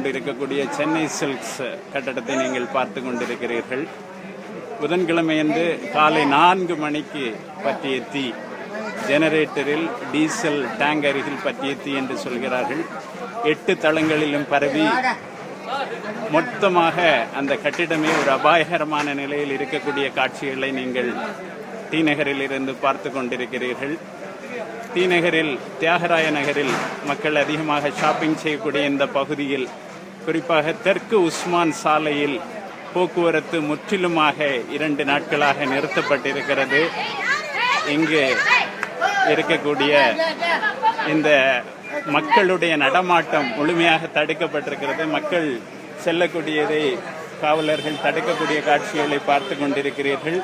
கொண்டிருக்கக்கூடிய சென்னை சில்க்ஸ் கட்டடத்தை நீங்கள் பார்த்து கொண்டிருக்கிறீர்கள். புதன்கிழமையன்று காலை நான்கு மணிக்கு பற்றிய தீ ஜெனரேட்டரில் டீசல் டேங்க் அருகில் பற்றிய தீ என்று சொல்கிறார்கள். எட்டு தளங்களிலும் பரவி மொத்தமாக அந்த கட்டிடமே ஒரு அபாயகரமான நிலையில் இருக்கக்கூடிய காட்சிகளை நீங்கள் டி நகரில் இருந்து பார்த்து கொண்டிருக்கிறீர்கள். டி நகரில் தியாகராய நகரில் மக்கள் அதிகமாக ஷாப்பிங் செய்யக்கூடிய இந்த பகுதியில் குறிப்பாக தெற்கு உஸ்மான் சாலையில் போக்குவரத்து முற்றிலுமாக இரண்டு நாட்களாக நிறுத்தப்பட்டிருக்கிறது. இங்கு இருக்கக்கூடிய இந்த மக்களுடைய நடமாட்டம் முழுமையாக தடுக்கப்பட்டிருக்கிறது. மக்கள் செல்லக்கூடியதை காவலர்கள் தடுக்கக்கூடிய காட்சிகளை பார்த்து கொண்டிருக்கிறீர்கள்.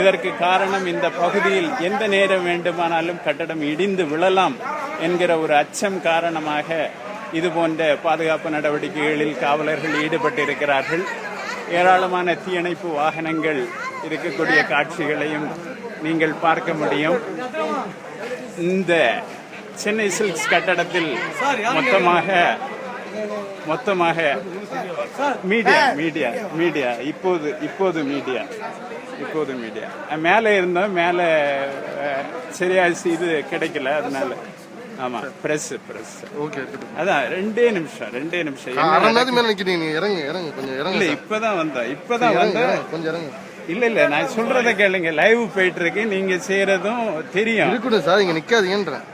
இதற்கு காரணம் இந்த பகுதியில் எந்த நேரம் வேண்டுமானாலும் கட்டடம் இடிந்து விழலாம் என்கிற ஒரு அச்சம் காரணமாக இது போன்ற பாதுகாப்பு நடவடிக்கைகளில் காவலர்கள் ஈடுபட்டிருக்கிறார்கள். ஏராளமான தீயணைப்பு வாகனங்கள் இருக்கக்கூடிய காட்சிகளையும் நீங்கள் பார்க்க முடியும். இந்த சென்னை சில்க்ஸ் கட்டடத்தில் மொத்தமாக மொத்தமாக மீடியா மீடியா மீடியா. இப்போது இப்போது மீடியா. இப்போது மீடியா. மேலே இருந்தோம் மேலே சரியா இது கிடைக்கல அதனால. ஆமா பிரஸ் பிரஸ் ஓகே அதான் ரெண்டே நிமிஷம் ரெண்டே நிமிஷம். அரை மேல நிக்கிறீங்க இறங்க இறங்க கொஞ்சம் இறங்க இல்ல இப்பதான் வந்தோம் இப்பதான் இறங்க, கொஞ்சம் இறங்க. இல்ல இல்ல நான் சொல்றத கேளுங்க லைவ் போயிட்டு இருக்கு நீங்க செய்யறதும் தெரியும். இருக்கட்டும் சார் இங்க நிக்காதீங்கன்றேன்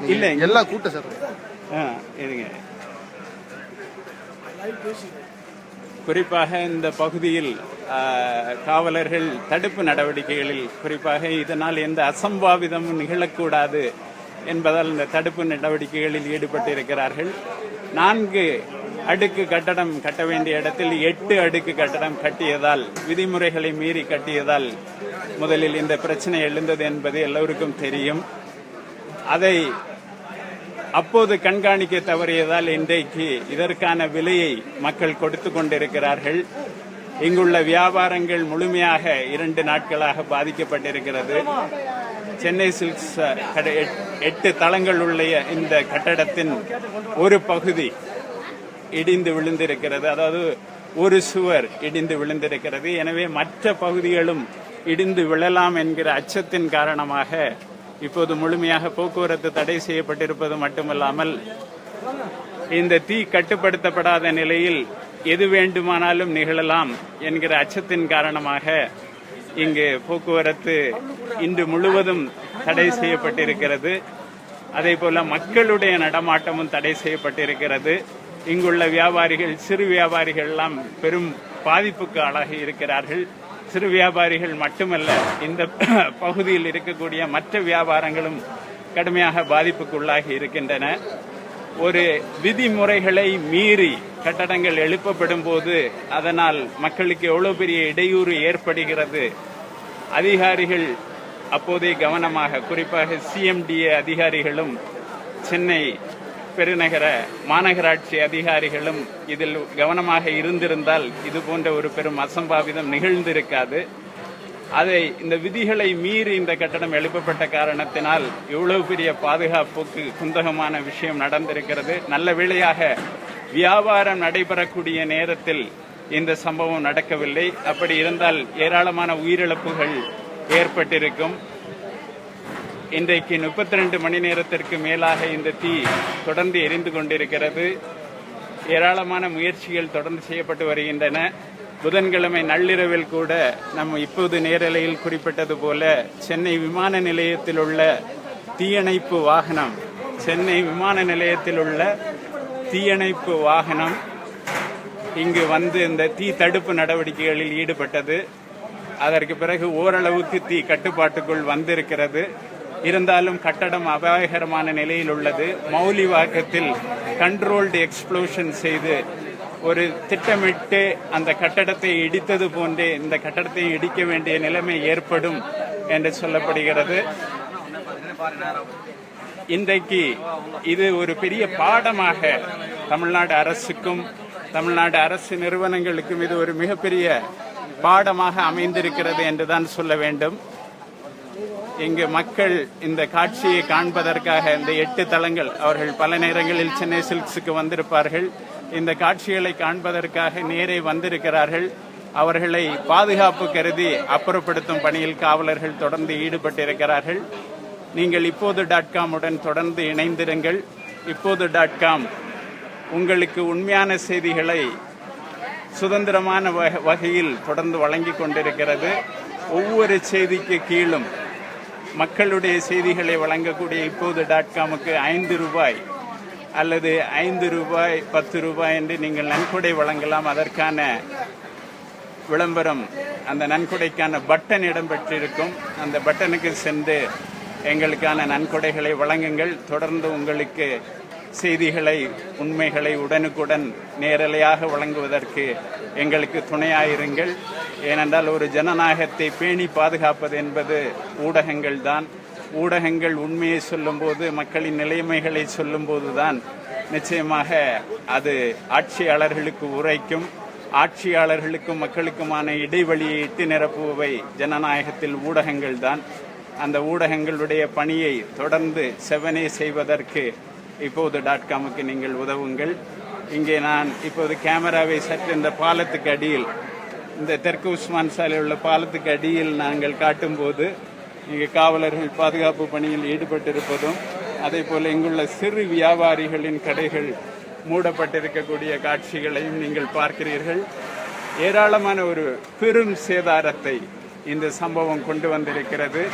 நீங்க இல்ல, இங்க- எல்லா கூட்டம் சார். இருங்க. குறிப்பாக இந்த பகுதியில் காவலர்கள் தடுப்பு நடவடிக்கைகளில் குறிப்பாக இதனால் எந்த அசம்பாவிதமும் நிகழக்கூடாது. என்பதால் இந்த தடுப்பு நடவடிக்கைகளில் ஈடுபட்டிருக்கிறார்கள். நான்கு அடுக்கு கட்டடம் கட்ட வேண்டிய இடத்தில் எட்டு அடுக்கு கட்டடம் கட்டியதால் விதிமுறைகளை மீறி கட்டியதால் முதலில் இந்த பிரச்சனை எழுந்தது என்பது எல்லோருக்கும் தெரியும். அதை அப்போது கண்காணிக்க தவறியதால் இன்றைக்கு இதற்கான விலையை மக்கள் கொடுத்து கொண்டிருக்கிறார்கள். இங்குள்ள வியாபாரங்கள் முழுமையாக இரண்டு நாட்களாக பாதிக்கப்பட்டிருக்கிறது. சென்னை சில்க்ஸ் எட்- எட்டு தளங்கள் உள்ள இந்த கட்டடத்தின் ஒரு பகுதி இடிந்து விழுந்திருக்கிறது. அதாவது ஒரு சுவர் இடிந்து விழுந்திருக்கிறது. எனவே மற்ற பகுதிகளும் இடிந்து விழலாம் என்கிற அச்சத்தின் காரணமாக இப்போது முழுமையாக போக்குவரத்து தடை செய்யப்பட்டிருப்பது மட்டுமல்லாமல் இந்த தீ கட்டுப்படுத்தப்படாத நிலையில் எது வேண்டுமானாலும் நிகழலாம் என்கிற அச்சத்தின் காரணமாக இங்கு போக்குவரத்து இன்று முழுவதும் தடை செய்யப்பட்டிருக்கிறது. அதே போல மக்களுடைய நடமாட்டமும் தடை செய்யப்பட்டிருக்கிறது. இங்குள்ள வியாபாரிகள் சிறு வியாபாரிகள் எல்லாம் பெரும் பாதிப்புக்கு ஆளாகி இருக்கிறார்கள். சிறு வியாபாரிகள் மட்டுமல்ல இந்த பகுதியில் இருக்கக்கூடிய மற்ற வியாபாரங்களும் கடுமையாக பாதிப்புக்குள்ளாகி இருக்கின்றன. ஒரு விதிமுறைகளை மீறி கட்டடங்கள் எழுப்பப்படும் போது அதனால் மக்களுக்கு எவ்வளவு பெரிய இடையூறு ஏற்படுகிறது? அதிகாரிகள் அப்போதே கவனமாக குறிப்பாக சிஎம்டிஏ அதிகாரிகளும் சென்னை பெருநகர மாநகராட்சி அதிகாரிகளும் இதில் கவனமாக இருந்திருந்தால் இது போன்ற ஒரு பெரும் அசம்பாவிதம் நிகழ்ந்திருக்காது. அதை இந்த விதிகளை மீறி இந்த கட்டடம் எழுப்பப்பட்ட காரணத்தினால் இவ்வளவு பெரிய பாதுகாப்புக்கு குந்தகமான விஷயம் நடந்திருக்கிறது. நல்ல வேளையாக வியாபாரம் நடைபெறக்கூடிய நேரத்தில் இந்த சம்பவம் நடக்கவில்லை. அப்படி இருந்தால் ஏராளமான உயிரிழப்புகள் ஏற்பட்டிருக்கும். இன்றைக்கு முப்பத்தி ரெண்டு மணி நேரத்திற்கு மேலாக இந்த தீ தொடர்ந்து எரிந்து கொண்டிருக்கிறது. ஏராளமான முயற்சிகள் தொடர்ந்து செய்யப்பட்டு வருகின்றன. புதன்கிழமை நள்ளிரவில் கூட நம்ம இப்போது நேரலையில் குறிப்பிட்டது போல சென்னை விமான நிலையத்தில் உள்ள தீயணைப்பு வாகனம் சென்னை விமான நிலையத்தில் உள்ள தீயணைப்பு வாகனம் இங்கு வந்து இந்த தீ தடுப்பு நடவடிக்கைகளில் ஈடுபட்டது. அதற்கு பிறகு ஓரளவுக்கு தீ கட்டுப்பாட்டுக்குள் வந்திருக்கிறது. இருந்தாலும் கட்டடம் அபாயகரமான நிலையில் உள்ளது. மௌலிவாக்கத்தில் கண்ட்ரோல்டு எக்ஸ்ப்ளோஷன் செய்து ஒரு திட்டமிட்டு அந்த கட்டடத்தை இடித்தது போன்றே இந்த கட்டடத்தை இடிக்க வேண்டிய நிலைமை ஏற்படும் என்று சொல்லப்படுகிறது. இன்றைக்கு இது ஒரு பெரிய பாடமாக தமிழ்நாடு அரசுக்கும் தமிழ்நாடு அரசு நிறுவனங்களுக்கும் இது ஒரு மிகப்பெரிய பாடமாக அமைந்திருக்கிறது என்றுதான் சொல்ல வேண்டும். இங்கு மக்கள் இந்த காட்சியை காண்பதற்காக இந்த எட்டு தளங்கள் அவர்கள் பல நேரங்களில் சென்னை சில்க்ஸுக்கு வந்திருப்பார்கள். இந்த காட்சிகளை காண்பதற்காக நேரே வந்திருக்கிறார்கள். அவர்களை பாதுகாப்பு கருதி அப்புறப்படுத்தும் பணியில் காவலர்கள் தொடர்ந்து ஈடுபட்டிருக்கிறார்கள். நீங்கள் இப்போது டாட் காமுடன் தொடர்ந்து இணைந்திருங்கள். இப்போது டாட் காம் உங்களுக்கு உண்மையான செய்திகளை சுதந்திரமான வக- வகையில் தொடர்ந்து வழங்கிக் கொண்டிருக்கிறது. ஒவ்வொரு செய்திக்கு கீழும் மக்களுடைய செய்திகளை வழங்கக்கூடிய இப்போது டாட் காமுக்கு ஐந்து ரூபாய் அல்லது ஐந்து ரூபாய் பத்து ரூபாய் என்று நீங்கள் நன்கொடை வழங்கலாம். அதற்கான விளம்பரம் அந்த நன்கொடைக்கான பட்டன் இடம்பெற்றிருக்கும். அந்த பட்டனுக்கு சென்று எங்களுக்கான நன்கொடைகளை வழங்குங்கள். தொடர்ந்து உங்களுக்கு செய்திகளை உண்மைகளை உடனுக்குடன் நேரலையாக வழங்குவதற்கு எங்களுக்கு துணையாயிருங்கள். ஏனென்றால் ஒரு ஜனநாயகத்தை பேணி பாதுகாப்பது என்பது ஊடகங்கள் தான். ஊடகங்கள் உண்மையை சொல்லும்போது மக்களின் நிலைமைகளை சொல்லும்போது தான் நிச்சயமாக அது ஆட்சியாளர்களுக்கு உரைக்கும். ஆட்சியாளர்களுக்கும் மக்களுக்குமான இடைவெளியை இட்டு நிரப்புபவை ஜனநாயகத்தில் ஊடகங்கள் தான். அந்த ஊடகங்களுடைய பணியை தொடர்ந்து செவனே செய்வதற்கு இப்போது டாட் காமுக்கு நீங்கள் உதவுங்கள். இங்கே நான் இப்போது கேமராவை சற்று இந்த பாலத்துக்கு அடியில் இந்த தெற்கு உஸ்மான் சாலை உள்ள பாலத்துக்கு அடியில் நாங்கள் காட்டும்போது இங்கே காவலர்கள் பாதுகாப்பு பணியில் ஈடுபட்டிருப்பதும் அதே போல் இங்குள்ள சிறு வியாபாரிகளின் கடைகள் மூடப்பட்டிருக்கக்கூடிய காட்சிகளையும் நீங்கள் பார்க்கிறீர்கள். ஏராளமான ஒரு பெரும் சேதாரத்தை இந்த சம்பவம் கொண்டு வந்திருக்கிறது.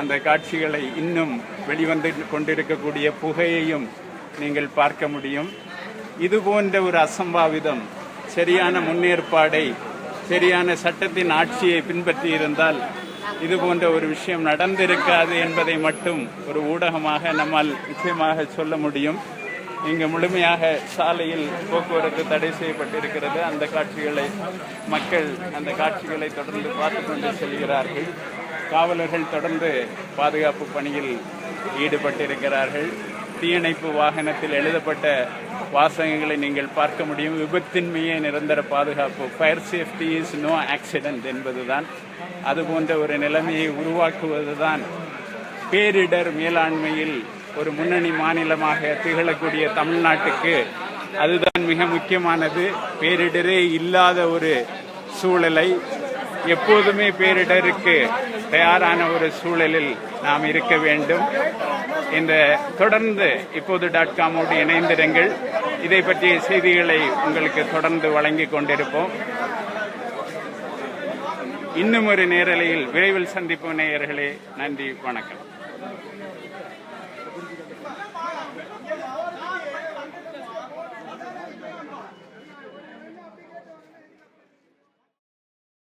அந்த காட்சிகளை இன்னும் வெளிவந்து கொண்டிருக்கக்கூடிய புகையையும் நீங்கள் பார்க்க முடியும். இது போன்ற ஒரு அசம்பாவிதம் சரியான முன்னேற்பாடை சரியான சட்டத்தின் ஆட்சியை பின்பற்றி இருந்தால் இது போன்ற ஒரு விஷயம் நடந்திருக்காது என்பதை மட்டும் ஒரு ஊடகமாக நம்மால் நிச்சயமாக சொல்ல முடியும். இங்கு முழுமையாக சாலையில் போக்குவரத்து தடை செய்யப்பட்டிருக்கிறது. அந்த காட்சிகளை மக்கள் அந்த காட்சிகளை தொடர்ந்து பார்த்து கொண்டு செல்கிறார்கள். காவலர்கள் தொடர்ந்து பாதுகாப்பு பணியில் ஈடுபட்டிருக்கிறார்கள். தீயணைப்பு வாகனத்தில் எழுதப்பட்ட வாசகங்களை நீங்கள் பார்க்க முடியும். விபத்தின்மையே நிரந்தர பாதுகாப்பு. Fire safety is no accident என்பதுதான். அது போன்ற ஒரு நிலைமையை உருவாக்குவதுதான் பேரிடர் மேலாண்மையில் ஒரு முன்னணி மாநிலமாக திகழக்கூடிய தமிழ்நாட்டுக்கு. அதுதான் மிக முக்கியமானது. பேரிடரே இல்லாத ஒரு சூழலை எப்போதுமே பேரிடருக்கு தயாரான ஒரு சூழலில் நாம் இருக்க வேண்டும். இந்த தொடர்ந்து இப்போது டாட் காமோடு இணைந்திருங்கள். இதை பற்றிய செய்திகளை உங்களுக்கு தொடர்ந்து வழங்கிக் கொண்டிருப்போம். இன்னும் ஒரு நேரலையில் விரைவில் சந்திப்போம் நேயர்களே. நன்றி வணக்கம்.